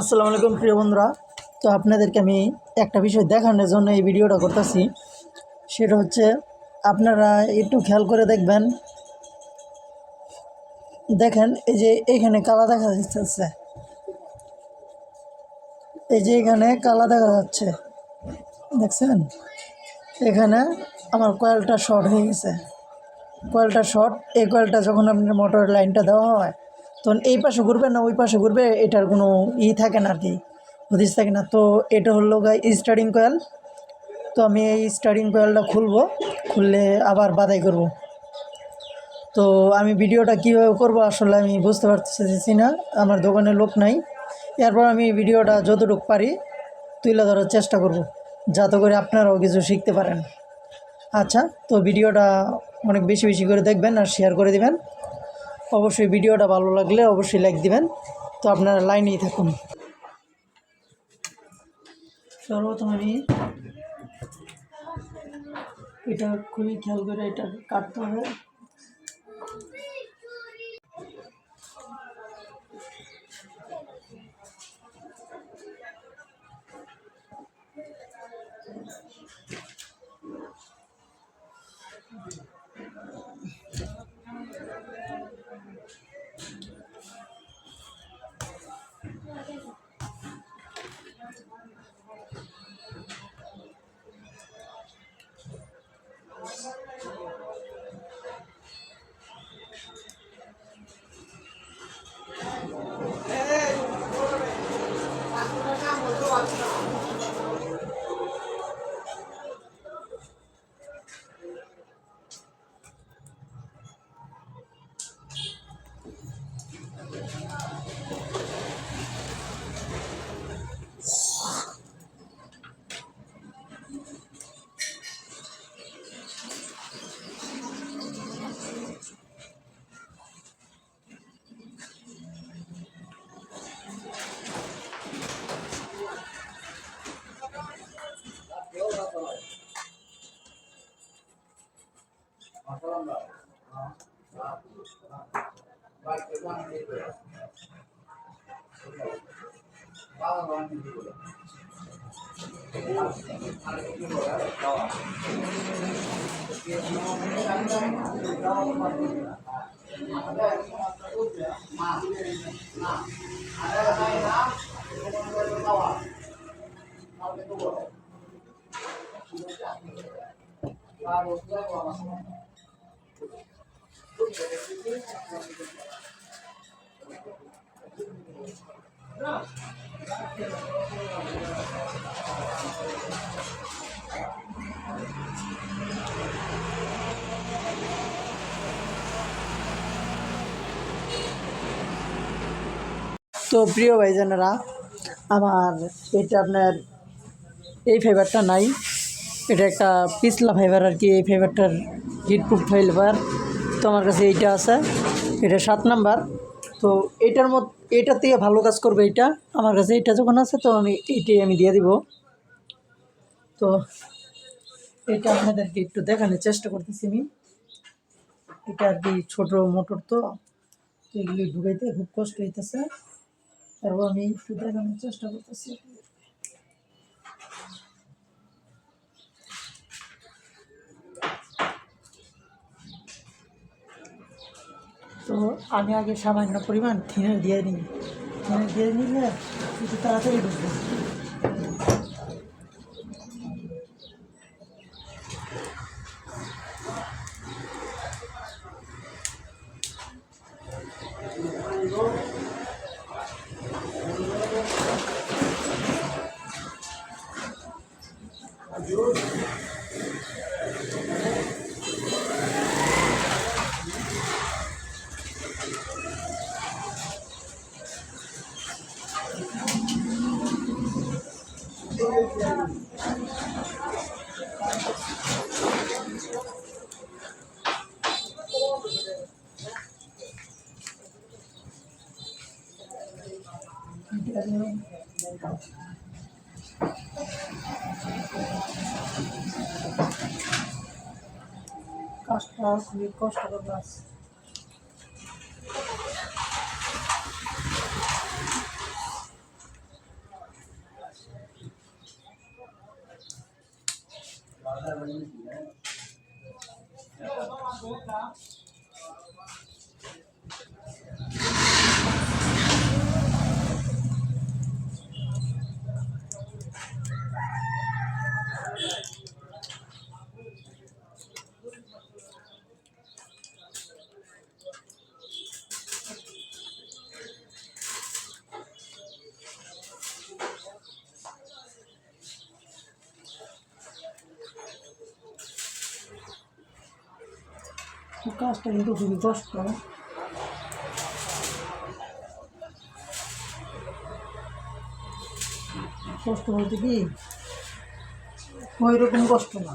আসসালামু আলাইকুম, প্রিয় বন্ধুরা। তো আপনাদেরকে আমি একটা বিষয় দেখানোর জন্য এই ভিডিওটা করতেছি। সেটা হচ্ছে, আপনারা একটু খেয়াল করে দেখবেন। দেখেন, এই যে এখানে কালা দেখা যাচ্ছে। এই যে এখানে কালা দেখা যাচ্ছে। দেখছেন? এখানে আমার কয়েলটা শর্ট হয়ে গেছে। কয়েলটা শর্ট এই কয়েলটা যখন আপনার মোটর লাইনটা দেওয়া হয় তখন এই পাশে ঘুরবে না, ওই পাশে ঘুরবে, এটার কোনো ই থাকে না আর কি হদিস থাকে না। তো এটা হলো গাই স্টার্টিং কয়েল তো আমি এই স্টার্টিং কয়েলটা খুলবো, খুললে আবার বাদাই করব। তো আমি ভিডিওটা কীভাবে করব আসলে আমি বুঝতে পারতেছি না, আমার দোকানে লোক নাই। এরপর আমি ভিডিওটা যতটুকু পারি তুলে ধরার চেষ্টা করব, যাতে করে আপনারাও কিছু শিখতে পারেন। আচ্ছা তো ভিডিওটা অনেক বেশি বেশি করে দেখবেন আর শেয়ার করে দিবেন। অবশ্যই ভিডিওটা ভালো লাগলে অবশ্যই লাইক দিবেন। তো আপনারা লাইনেই থাকুন। সর্বপ্রথম আমি এটা খুবই খেয়াল করে এটা কাটতে হবে। Baru, baru, baru. তো প্রিয় ভাইজানেরা, আমার এটা আপনার এই ফাইবারটা নাই। এটা একটা পিছলা ফাইবার আর কি, এই ফাইবারটার হিটপ্রুফ ফাইবার তো আমার কাছে এইটা আছে, এটা সাত নাম্বার। তো এটার মধ্যে এটার থেকে ভালো কাজ করবে এটা। আমার কাছে এটা যখন আছে, তো আমি এইটাই আমি দিয়ে দিব। তো এটা আপনাদেরকে একটু দেখানোর চেষ্টা করতেছি আমি। এটা আর কি ছোটো মোটর তো তো এগুলি ঢুকাইতে খুব কষ্ট হইতেছে। তারপর আমি একটু দেখানোর চেষ্টা করতেছি। তো আমি আগে সামান্য পরিমাণ থিনার দিয়ে নিই। থিনার দিয়ে নিলে একটু তাড়াতাড়ি ঢুকবে। braço, de costa do braço. কাজটা কিন্তু খুবই কষ্ট। কষ্ট বলতে কি? ওই রকম কষ্ট না।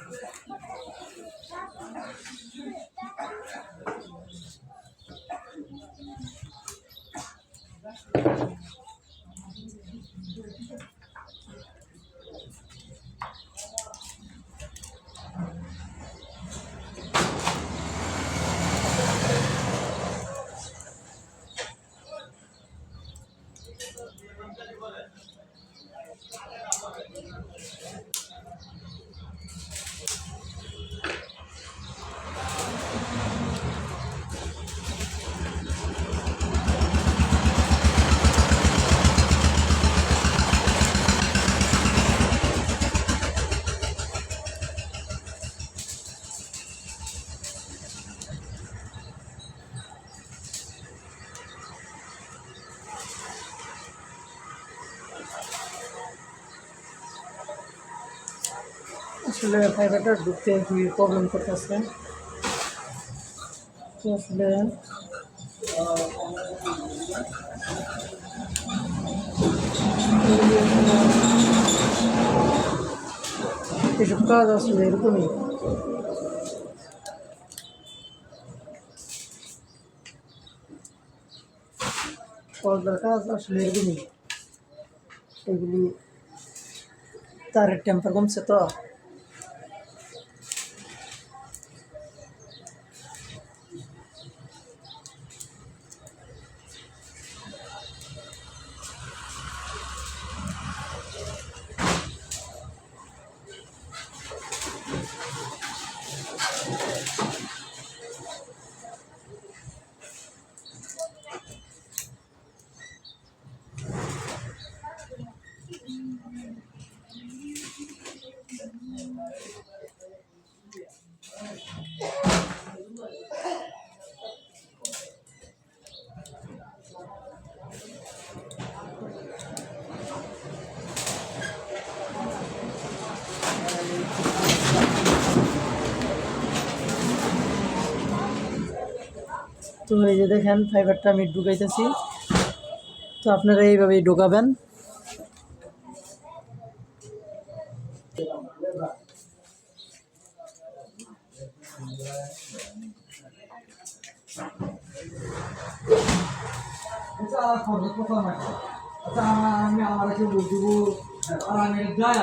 আসলে ফাইবারটা ঢুকতে খুবই প্রবলেম করতেছে। তো আসলে এসব কাজ আসলে এরকমই। পর্দার কাজ আসলে এরকমই। এগুলি তারের টেম্পার কমছে তো। তো এই যে দেখেন ফাইবারটা আমি ঢুকাইতেছি। তো আপনারা এইভাবেই ঢোকাবেন। আচ্ছা আমি আমার একটু বুঝব আর আমি যাই।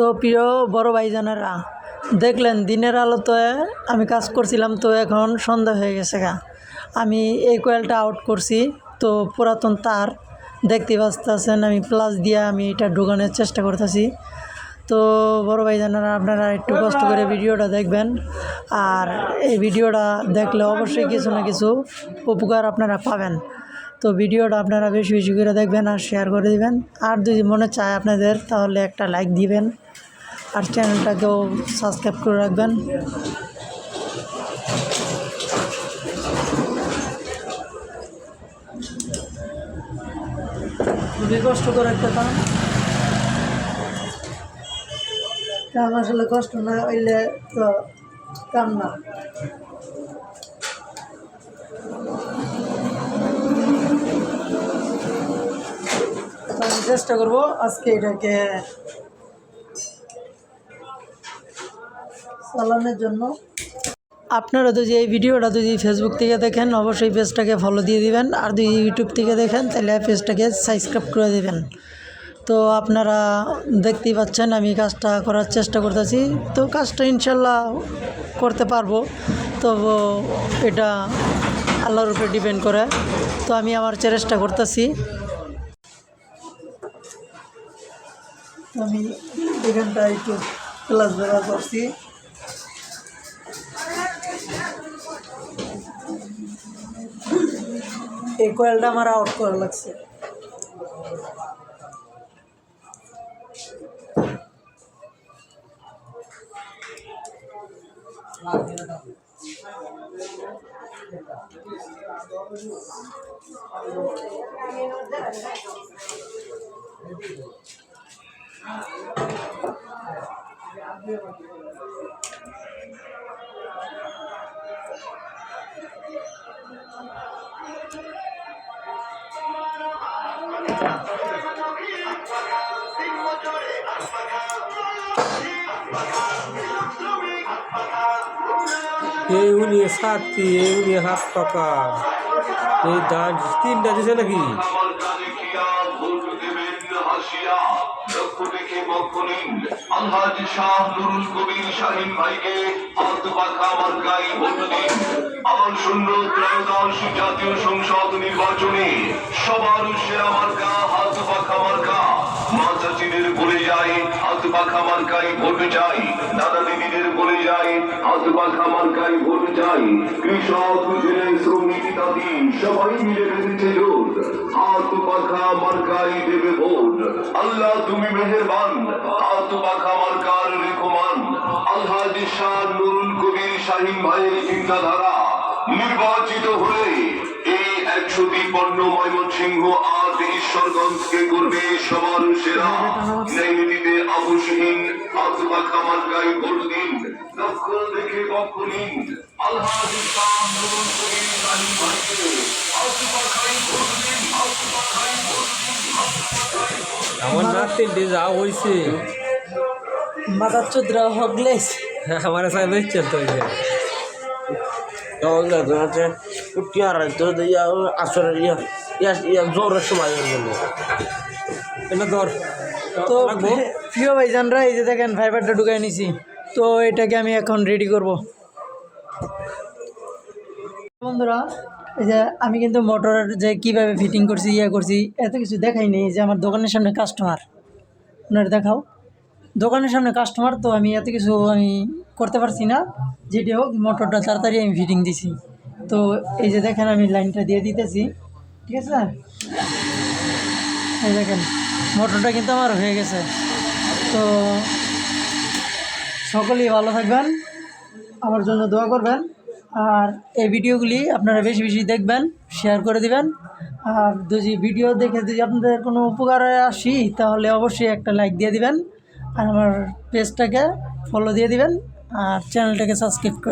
তো প্রিয় বড় ভাইজানেরা, দেখলেন দিনের আলোতে আমি কাজ করছিলাম তো এখন সন্ধ্যা হয়ে গেছে গা। আমি এই কোয়েলটা আউট করছি, তো পুরাতন তার দেখতে পাচ্ছেন, আমি প্লাস দিয়ে আমি এটা ঢোকানোর চেষ্টা করতেছি। তো বড় ভাইজানেরা, আপনারা একটু কষ্ট করে ভিডিওটা দেখবেন। আর এই ভিডিওটা দেখলে অবশ্যই কিছু না কিছু উপকার আপনারা পাবেন। তো ভিডিওটা আপনারা বেশি বেশি করে দেখবেন আর শেয়ার করে দিবেন। আর যদি মনে চায় আপনাদের, তাহলে একটা লাইক দিবেন। আর চ্যানেলটাকেও সাবস্ক্রাইব করে রাখবেন। খুবই কষ্টকর একটা কাম কাম আসলে কষ্ট না হইলে তো কাম না। চেষ্টা করব আজকে এটাকে চালানোর জন্য। আপনারা যদি এই ভিডিওটা যদি ফেসবুক থেকে দেখেন অবশ্যই পেজটাকে ফলো দিয়ে দিবেন। আর যদি ইউটিউব থেকে দেখেন তাহলে পেজটাকে সাবস্ক্রাইব করে দেবেন। তো আপনারা দেখতেই পাচ্ছেন আমি কাজটা করার চেষ্টা করতেছি। তো কাজটা ইনশাল্লাহ করতে পারব। তো এটা আল্লাহর উপরে ডিপেন্ড করে। তো আমি আমার চেষ্টা করতেছি। আমি এখানটা একটু ক্লাস ব্যবহার করছি। এই কয়েলটা আমার আউট করা লাগছে। এই সাতটি, এই হাত এই তিনটা দিছে নাকি? আমার শূন্য জাতীয় সংসদ নির্বাচনে সবার সেরা মার্কা হাত পাখা মার্কা মা চাচিদের বলে যাই চিন্তাধারা নির্বাচিত হয়ে এই একশো তিপ্পান্ন ময়মনসিংহ ঈশ্বরগঞ্জকে করবে সবার সেরা ন্যায়নীতিতে আপোষহীন আত্মা খামার গায়ে ভোট দিন লক্ষ দেখে নিন আল্লাহ ভাইকে খাই ভোট দিন খাই ভোট দিন আমার চোদ্রা হগলেস। সাথে বেশ চলতে হয়েছে আছে টিয়ার তো ইয়া আসলে ইয়া ইয়া ইয়া জোরের সময় এটা ধর তো প্রিয় ভাইজানরা এই যে দেখেন ফাইবারটা ঢুকাই নিছি। তো এটাকে আমি এখন রেডি করব। বন্ধুরা এই যে আমি কিন্তু মোটরের যে কীভাবে ফিটিং করছি ইয়ে করছি এত কিছু দেখাইনি এই যে আমার দোকানের সামনে কাস্টমার আপনার দেখাও। দোকানের সামনে কাস্টমার তো আমি এত কিছু আমি করতে পারছি না। যেটি হোক, মোটরটা তাড়াতাড়ি আমি ফিটিং দিছি। তো এই যে দেখেন, আমি লাইনটা দিয়ে দিতেছি। ঠিক আছে? এই দেখেন, মোটরটা কিন্তু আমার হয়ে গেছে। তো সকলেই ভালো থাকবেন, আমার জন্য দোয়া করবেন। আর এই ভিডিওগুলি আপনারা বেশি বেশি দেখবেন শেয়ার করে দিবেন। আর যদি ভিডিও দেখে যদি আপনাদের কোনো উপকারে আসি, তাহলে অবশ্যই একটা লাইক দিয়ে দিবেন। আর আমার পেজটাকে ফলো দিয়ে দিবেন আর চ্যানেলটাকে সাবস্ক্রাইব করে